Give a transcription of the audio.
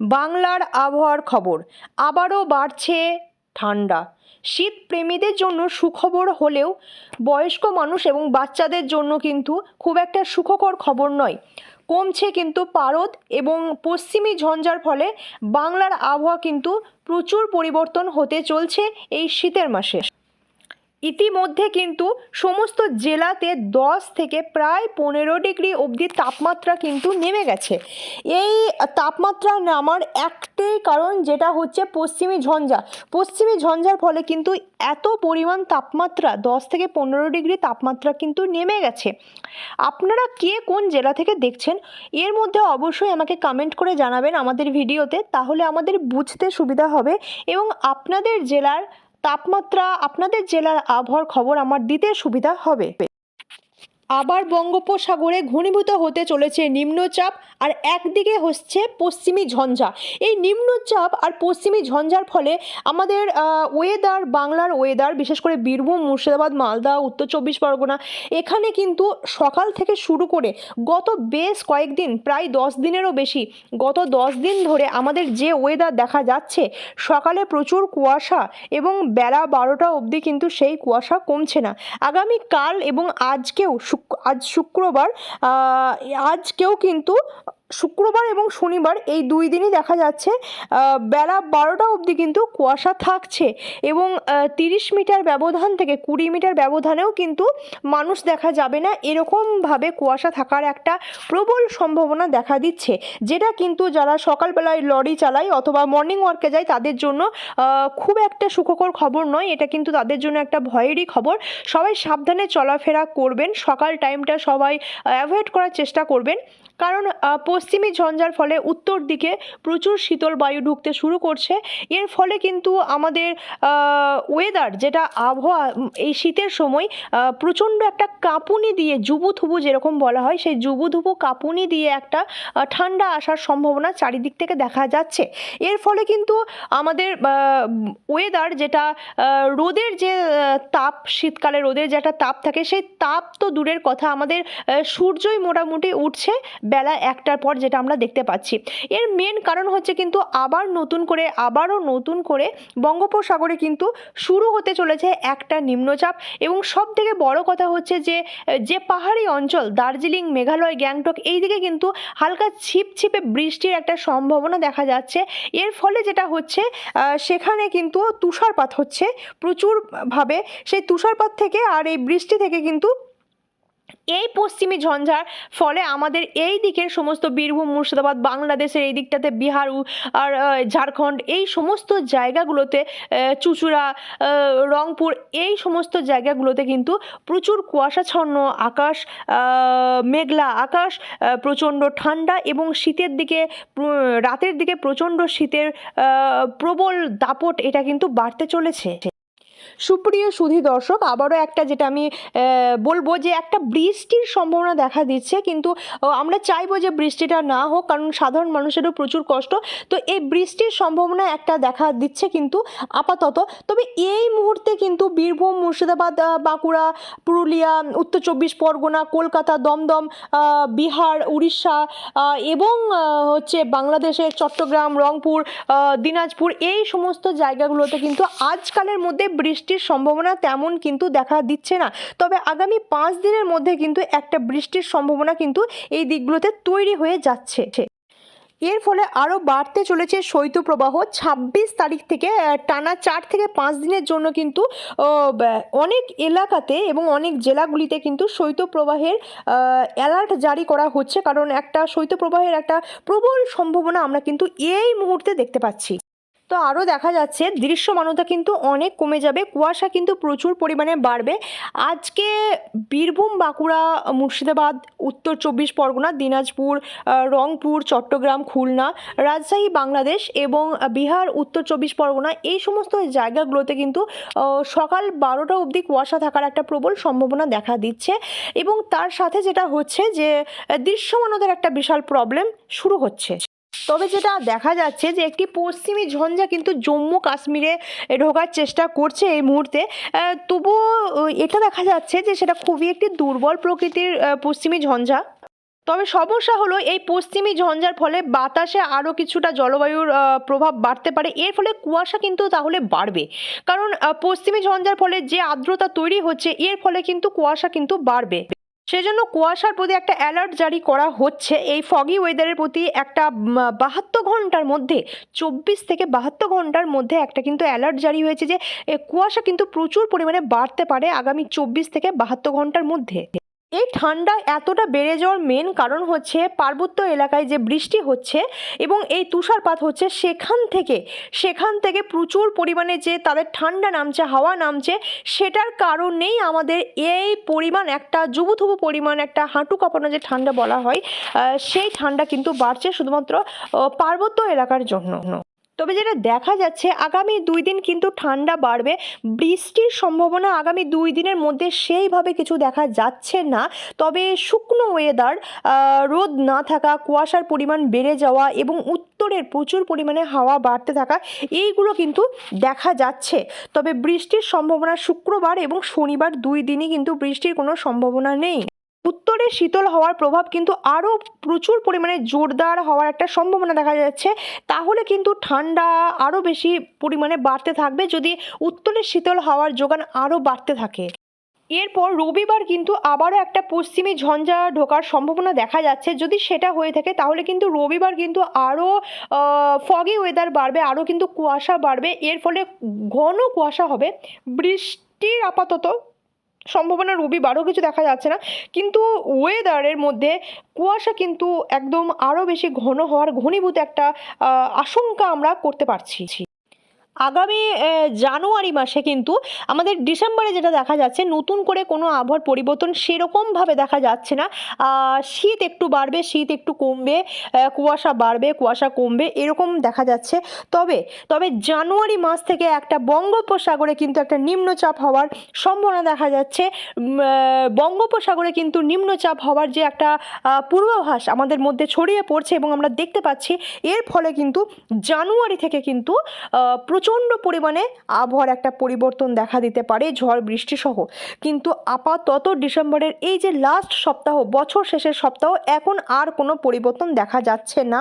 বাংলার আবহাওয়ার খবর। আবারও বাড়ছে ঠান্ডা। শীত প্রেমীদের জন্য সুখবর হলেও বয়স্ক মানুষ এবং বাচ্চাদের জন্য কিন্তু খুব একটা সুখকর খবর নয়। কমছে কিন্তু পারদ এবং পশ্চিমী ঝঞ্ঝার ফলে বাংলার আবহাওয়া কিন্তু প্রচুর পরিবর্তন হতে চলছে এই শীতের মাসে। ইতিমধ্যে কিন্তু সমস্ত জেলাতে দশ থেকে প্রায় পনেরো ডিগ্রি অবধি তাপমাত্রা কিন্তু নেমে গেছে। এই তাপমাত্রা নামার একটাই কারণ যেটা হচ্ছে পশ্চিমী ঝঞ্ঝা। পশ্চিমী ঝঞ্ঝার ফলে কিন্তু এত পরিমাণ তাপমাত্রা, দশ থেকে পনেরো ডিগ্রি তাপমাত্রা কিন্তু নেমে গেছে। আপনারা কে কোন জেলা থেকে দেখছেন, এর মধ্যে অবশ্যই আমাকে কমেন্ট করে জানাবেন আমাদের ভিডিওতে, তাহলে আমাদের বুঝতে সুবিধা হবে এবং আপনাদের জেলার তাপমাত্রা আপনাদের জেলার আবহাওয়ার খবর আমার দিতে সুবিধা হবে। আবার বঙ্গোপসাগরে ঘনীভূত হতে চলেছে নিম্নচাপ আর একদিকে হচ্ছে পশ্চিমী ঝঞ্ঝা। এই নিম্নচাপ আর পশ্চিমী ঝঞ্ঝার ফলে আমাদের ওয়েদার বাংলার ওয়েদার বিশেষ করে বীরভূম, মুর্শিদাবাদ, মালদা, উত্তর চব্বিশ পরগনা, এখানে কিন্তু সকাল থেকে শুরু করে গত বেশ কয়েকদিন, প্রায় দশ দিনেরও বেশি, গত দশ দিন ধরে আমাদের যে ওয়েদার দেখা যাচ্ছে, সকালে প্রচুর কুয়াশা এবং বেলা বারোটা অবধি কিন্তু সেই কুয়াশা কমছে না। আগামী কাল এবং আজকেও আজ শুক্রবার আজকেও কিন্তু শুক্রবার এবং শনিবার এই দুই দিনই দেখা যাচ্ছে বেলা বারোটা অবধি কিন্তু কুয়াশা থাকছে এবং তিরিশ মিটার ব্যবধান থেকে কুড়ি মিটার ব্যবধানেও কিন্তু মানুষ দেখা যাবে না। এরকমভাবে কুয়াশা থাকার একটা প্রবল সম্ভাবনা দেখা দিচ্ছে, যেটা কিন্তু যারা সকালবেলায় লরি চালায় অথবা মর্নিং ওয়ার্কে যায় তাদের জন্য খুব একটা সুখকর খবর নয়। এটা কিন্তু তাদের জন্য একটা ভয়েরই খবর। সবাই সাবধানে চলাফেরা করবেন, সকাল টাইমটা সবাই অ্যাভয়েড করার চেষ্টা করবেন। কারণ পশ্চিমী ঝঞ্ঝার ফলে উত্তর দিকে প্রচুর শীতল বায়ু ঢুকতে শুরু করছে। এর ফলে কিন্তু আমাদের ওয়েদার যেটা আবহাওয়া এই শীতের সময় প্রচণ্ড একটা কাঁপুনি দিয়ে জুবুথুবু যেরকম বলা হয়, সেই জুবুথুবু কাঁপুনি দিয়ে একটা ঠান্ডা আসার সম্ভাবনা চারিদিক থেকে দেখা যাচ্ছে। এর ফলে কিন্তু আমাদের ওয়েদার যেটা রোদের যে তাপ, শীতকালে রোদের যে একটা তাপ থাকে, সেই তাপ তো দূরের কথা। আমাদের সূর্যই মোটামুটি উঠছে বেলা একটার পর যেটা আমরা দেখতে পাচ্ছি। এর মেন কারণ হচ্ছে কিন্তু আবার নতুন করে, আবারও নতুন করে বঙ্গোপসাগরে কিন্তু শুরু হতে চলেছে একটা নিম্নচাপ এবং সব থেকে বড় কথা হচ্ছে যে যে পাহাড়ি অঞ্চল, দার্জিলিং, মেঘালয়, গ্যাংটক এই দিকে কিন্তু হালকা ছিপ ছিপে বৃষ্টির একটা সম্ভাবনা দেখা যাচ্ছে। এর ফলে যেটা হচ্ছে সেখানে কিন্তু তুষারপাত হচ্ছে প্রচুরভাবে। সেই তুষারপাত থেকে আর এই বৃষ্টি থেকে কিন্তু এই পশ্চিমী ঝঞ্ঝার ফলে আমাদের এই দিকের সমস্ত বীরভূম, মুর্শিদাবাদ, বাংলাদেশের এই দিকটাতে বিহার আর ঝাড়খণ্ড এই সমস্ত জায়গাগুলোতে চুচুড়া রংপুর এই সমস্ত জায়গাগুলোতে কিন্তু প্রচুর কুয়াশাচ্ছন্ন আকাশ মেঘলা আকাশ প্রচণ্ড ঠান্ডা এবং শীতের দিকে রাতের দিকে প্রচণ্ড শীতের প্রবল দাপট এটা কিন্তু বাড়তে চলেছে। সুপ্রিয় সুধি দর্শক, আবারও একটা যেটা আমি বলব যে একটা বৃষ্টির সম্ভাবনা দেখা দিচ্ছে। কিন্তু আমরা চাইব যে বৃষ্টিটা না হোক, কারণ সাধারণ মানুষেরও প্রচুর কষ্ট। তো এই বৃষ্টির সম্ভাবনা একটা দেখা দিচ্ছে কিন্তু আপাতত। তবে এই মুহূর্তে কিন্তু বীরভূম, মুর্শিদাবাদ বাঁকুড়া, পুরুলিয়া, উত্তর চব্বিশ পরগনা, কলকাতা, দমদম বিহার, উড়িষ্যা এবং হচ্ছে বাংলাদেশের চট্টগ্রাম, রংপুর দিনাজপুর, এই সমস্ত জায়গাগুলোতে কিন্তু আজকালের মধ্যে বৃষ্টির সম্ভাবনা তেমন কিন্তু দেখা দিচ্ছে না। তবে আগামী পাঁচ দিনের মধ্যে কিন্তু একটা বৃষ্টির সম্ভাবনা কিন্তু এই দিকগুলোতে তৈরি হয়ে যাচ্ছে। এর ফলে আরও বাড়তে চলেছে শৈত্যপ্রবাহ। ছাব্বিশ তারিখ থেকে টানা চার থেকে পাঁচ দিনের জন্য কিন্তু অনেক এলাকাতে এবং অনেক জেলাগুলিতে কিন্তু শৈত্যপ্রবাহের অ্যালার্ট জারি করা হচ্ছে। কারণ একটা শৈত্যপ্রবাহের একটা প্রবল সম্ভাবনা আমরা কিন্তু এই মুহূর্তে দেখতে পাচ্ছি। তো আরও দেখা যাচ্ছে দৃশ্যমানতা কিন্তু অনেক কমে যাবে, কুয়াশা কিন্তু প্রচুর পরিমাণে বাড়বে। আজকে বীরভূম, বাঁকুড়া, মুর্শিদাবাদ, উত্তর চব্বিশ পরগনা, দিনাজপুর রংপুর, চট্টগ্রাম, খুলনা, রাজশাহী, বাংলাদেশ এবং বিহার, উত্তর চব্বিশ পরগনা এই সমস্ত জায়গাগুলোতে কিন্তু সকাল বারোটা অবধি কুয়াশা থাকার একটা প্রবল সম্ভাবনা দেখা দিচ্ছে এবং তার সাথে যেটা হচ্ছে যে, দৃশ্যমানতার একটা বিশাল প্রবলেম শুরু হচ্ছে। তবে যেটা দেখা যাচ্ছে যে একটি পশ্চিমী ঝঞ্ঝা কিন্তু জম্মু কাশ্মীরে ঢোকার চেষ্টা করছে এই মুহূর্তে। তবুও এটা দেখা যাচ্ছে যে সেটা খুবই একটি দুর্বল প্রকৃতির পশ্চিমী ঝঞ্ঝা। তবে সমস্যা হলো এই পশ্চিমী ঝঞ্ঝার ফলে বাতাসে আরও কিছুটা জলবায়ুর প্রভাব বাড়তে পারে। এর ফলে কুয়াশা কিন্তু তাহলে বাড়বে। কারণ পশ্চিমী ঝঞ্ঝার ফলে যে আর্দ্রতা তৈরি হচ্ছে, এর ফলে কিন্তু কুয়াশা কিন্তু বাড়বে। সেজন্য কুয়াশার প্রতি একটা অ্যালার্ট জারি করা হচ্ছে। এই ফগি ওয়েদারের প্রতি একটা বাহাত্তর ঘণ্টার মধ্যে, চব্বিশ থেকে বাহাত্তর ঘণ্টার মধ্যে একটা কিন্তু অ্যালার্ট জারি হয়েছে যে কুয়াশা কিন্তু প্রচুর পরিমাণে বাড়তে পারে আগামী চব্বিশ থেকে বাহাত্তর ঘণ্টার মধ্যে। এই ঠান্ডা এতটা বেড়ে যাওয়ার মেন কারণ হচ্ছে পার্বত্য এলাকায় যে বৃষ্টি হচ্ছে এবং এই তুষারপাত হচ্ছে সেখান থেকে সেখান থেকে প্রচুর পরিমাণে যে তাদের ঠান্ডা নামছে, হাওয়া নামছে, সেটার কারণেই আমাদের এই পরিমাণ একটা জুবুথুবু পরিমাণ একটা হাঁটু কাঁপানো যে ঠান্ডা বলা হয় সেই ঠান্ডা কিন্তু বাড়ছে শুধুমাত্র পার্বত্য এলাকার জন্য। তবে যেটা দেখা যাচ্ছে, আগামী দুই দিন কিন্তু ঠান্ডা বাড়বে। বৃষ্টির সম্ভাবনা আগামী দুই দিনের মধ্যে সেইভাবে কিছু দেখা যাচ্ছে না। তবে শুকনো ওয়েদার রোদ না থাকা, কুয়াশার পরিমাণ বেড়ে যাওয়া এবং উত্তরের প্রচুর পরিমাণে হাওয়া বাড়তে থাকা, এইগুলো কিন্তু দেখা যাচ্ছে। তবে বৃষ্টির সম্ভাবনা শুক্রবার এবং শনিবার দুই দিনই কিন্তু বৃষ্টির কোনো সম্ভাবনা নেই। উত্তরে শীতল হওয়ার প্রভাব কিন্তু আরও প্রচুর পরিমাণে জোরদার হওয়ার একটা সম্ভাবনা দেখা যাচ্ছে। তাহলে কিন্তু ঠান্ডা আরও বেশি পরিমাণে বাড়তে থাকবে যদি উত্তরে শীতল হাওয়ার যোগান আরও বাড়তে থাকে। এরপর রবিবার কিন্তু আবারও একটা পশ্চিমী ঝঞ্ঝা ঢোকার সম্ভাবনা দেখা যাচ্ছে। যদি সেটা হয়ে থাকে, তাহলে কিন্তু রবিবার কিন্তু আরও ফগি ওয়েদার বাড়বে আরও কিন্তু কুয়াশা বাড়বে। এর ফলে ঘন কুয়াশা হবে। বৃষ্টির আপাতত সম্ভাবনা রবিবারও কিছু দেখা যাচ্ছে না। কিন্তু ওয়েদারের মধ্যে কুয়াশা কিন্তু একদম আরও বেশি ঘন হওয়ার ঘনীভূত একটা আশঙ্কা আমরা করতে পারছি। আগামী জানুয়ারি মাসে কিন্তু আমাদের ডিসেম্বরে যেটা দেখা যাচ্ছে নতুন করে কোনো আবহাওয়ার পরিবর্তন সেরকমভাবে দেখা যাচ্ছে না। শীত একটু বাড়বে শীত একটু কমবে কুয়াশা বাড়বে কুয়াশা কমবে এরকম দেখা যাচ্ছে। তবে তবে জানুয়ারি মাস থেকে একটা বঙ্গোপসাগরে কিন্তু একটা নিম্নচাপ হওয়ার সম্ভাবনা দেখা যাচ্ছে। বঙ্গোপসাগরে কিন্তু নিম্নচাপ হওয়ার যে একটা পূর্বাভাস আমাদের মধ্যে ছড়িয়ে পড়ছে এবং আমরা দেখতে পাচ্ছি এর ফলে কিন্তু জানুয়ারি থেকে কিন্তু আহ, প্রচণ্ড পরিমাণে আবহাওয়ার একটা পরিবর্তন দেখা দিতে পারে ঝড়, বৃষ্টি সহ। কিন্তু আপাতত ডিসেম্বরের এই যে লাস্ট সপ্তাহ, বছর শেষের সপ্তাহ, এখন আর কোনো পরিবর্তন দেখা যাচ্ছে না।